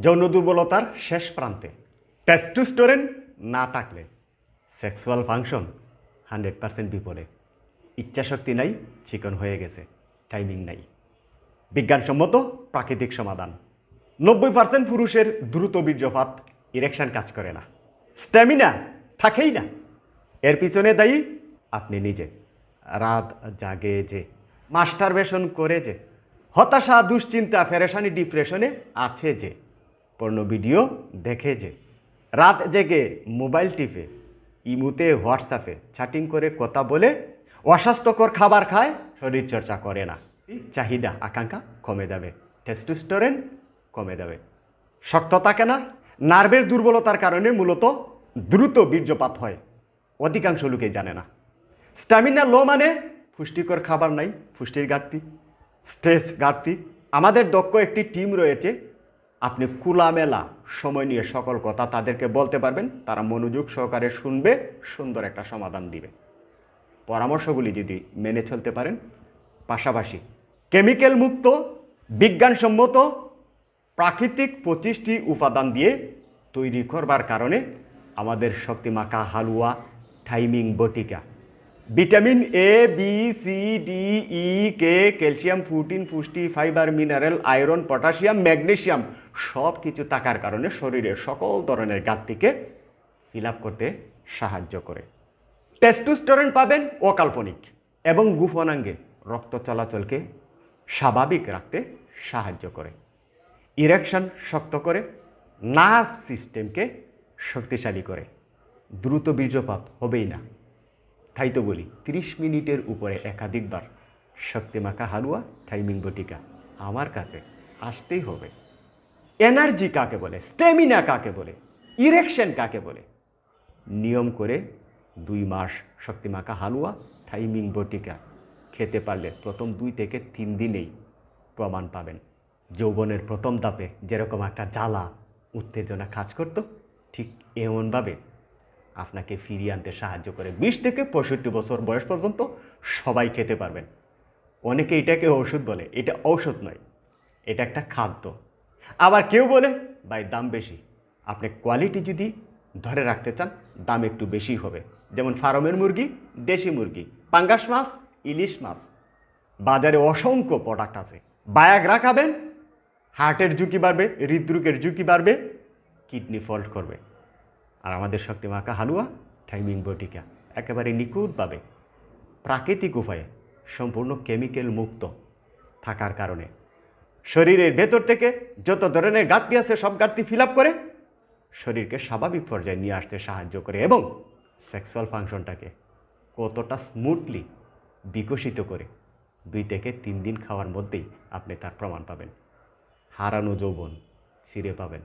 যৌন দুর্বলতার শেষ প্রান্তে। টেস্টোস্টেরন না থাকলে সেক্সুয়াল ফাংশন হান্ড্রেড পার্সেন্ট বিপদে ইচ্ছাশক্তি নাই, চিকন হয়ে গেছে, টাইমিং নাই। বিজ্ঞানসম্মত প্রাকৃতিক সমাধান। নব্বই পার্সেন্ট পুরুষের দ্রুত বীর্যপাত ইরেকশন কাজ করে না। স্ট্যামিনা থাকেই না। এর পিছনে দায়ী আপনি নিজে। রাত জাগে যে, মাস্টারবেশন করে যে, হতাশা, দুশ্চিন্তা, ফেরেশানি, ডিপ্রেশনে আছে যে পর্ণ ভিডিও দেখে যে। রাত জেগে মোবাইল টিপে, ইমুতে হোয়াটসঅ্যাপে চ্যাটিং করে কথা বলে, অস্বাস্থ্যকর খাবার খায়, শরীর চর্চা করে না। চাহিদা, আকাঙ্ক্ষা কমে যাবে। টেস্টোস্টেরন কমে যাবে। শক্ত থাকে না নার্ভের দুর্বলতার কারণে মূলত দ্রুত বীর্যপাত হয়। অধিকাংশ লোকেই জানে না। স্ট্যামিনা লো মানে পুষ্টিকর খাবার নাই, পুষ্টির ঘাটতি, স্ট্রেস ঘাটতি। আমাদের দক্ষ একটি টিম রয়েছে আপনি কুলামেলা সময় নিয়ে সকল কথা তাদেরকে বলতে পারবেন। তারা মনোযোগ সহকারে শুনবে, সুন্দর একটা সমাধান দিবে। পরামর্শগুলি যদি মেনে চলতে পারেন, পাশাপাশি কেমিক্যাল মুক্ত, বিজ্ঞানসম্মত, প্রাকৃতিক পঁচিশটি উপাদান দিয়ে তৈরি করবার কারণে আমাদের শক্তিমাখা হালুয়া, timing বটিকা vitamin A B C D E K calcium ফুটিন পুষ্টি fibre mineral iron potassium magnesium সব কিছু থাকার কারণে শরীরের সকল ধরনের ঘাটতিকে ফিল করতে সাহায্য করে। টেস্টোস্টেরন পাবেন অকাল্পনিক এবং গুফনাঙ্গে রক্ত চলাচলকে স্বাভাবিক রাখতে সাহায্য করে। ইরেকশন শক্ত করে নার্ভ সিস্টেমকে শক্তিশালী করে। দ্রুত বীর্যপাত হবেই না। তাই তো বলি তিরিশ মিনিটের উপরে একাধিকবার শক্তিমাখা হালুয়া টাইমিং বটিকা, আমার কাছে আসতেই হবে। এনার্জি কাকে বলে? স্টেমিনা কাকে বলে? ইরেকশন কাকে বলে? নিয়ম করে দুই মাস শক্তিমাখা হালুয়া টাইমিং বটিকা খেতে পারলে প্রথম দুই থেকে তিন দিনেই প্রমাণ পাবেন। যৌবনের প্রথম ধাপে যেরকম একটা জ্বালা, উত্তেজনা কাজ করত, ঠিক এমনভাবে আপনাকে ফিরিয়ে আনতে সাহায্য করে। বিশ থেকে পঁয়ষট্টি বছর বয়স পর্যন্ত সবাই খেতে পারবেন। অনেকে এটাকে ওষুধ বলে। এটা ঔষধ নয়, এটা একটা খাদ্য। আবার কেউ বলে, ভাই, দাম বেশি। আপনি কোয়ালিটি যদি ধরে রাখতে চান, দাম একটু বেশি হবে। যেমন ফার্মের মুরগি, দেশি মুরগি, পাঙ্গাস মাছ, ইলিশ মাছ। বাজারে অসংখ্য প্রোডাক্ট আছে। বায়াগ্রা খাবেন হার্টের ঝুঁকি বাড়বে, হৃদরোগের ঝুঁকি বাড়বে কিডনি ফল্ট করবে। আর আমাদের শক্তিমাখা হালুয়া টাইমিং বটিকা, একেবারে নিখুঁতভাবে, প্রাকৃতিক উপায়ে সম্পূর্ণ কেমিক্যাল মুক্ত থাকার কারণে। শরীরের ভেতর থেকে যত ধরনের ঘাটতি আছে, সব ঘাটতি ফিল করে শরীরকে স্বাভাবিক পর্যায়ে নিয়ে আসতে সাহায্য করে এবং সেক্সুয়াল ফাংশনটাকে কতটা স্মুথলি বিকশিত করে দুই থেকে তিন দিন খাওয়ার মধ্যেই আপনি তার প্রমাণ পাবেন। হারানো যৌবন ফিরে পাবেন।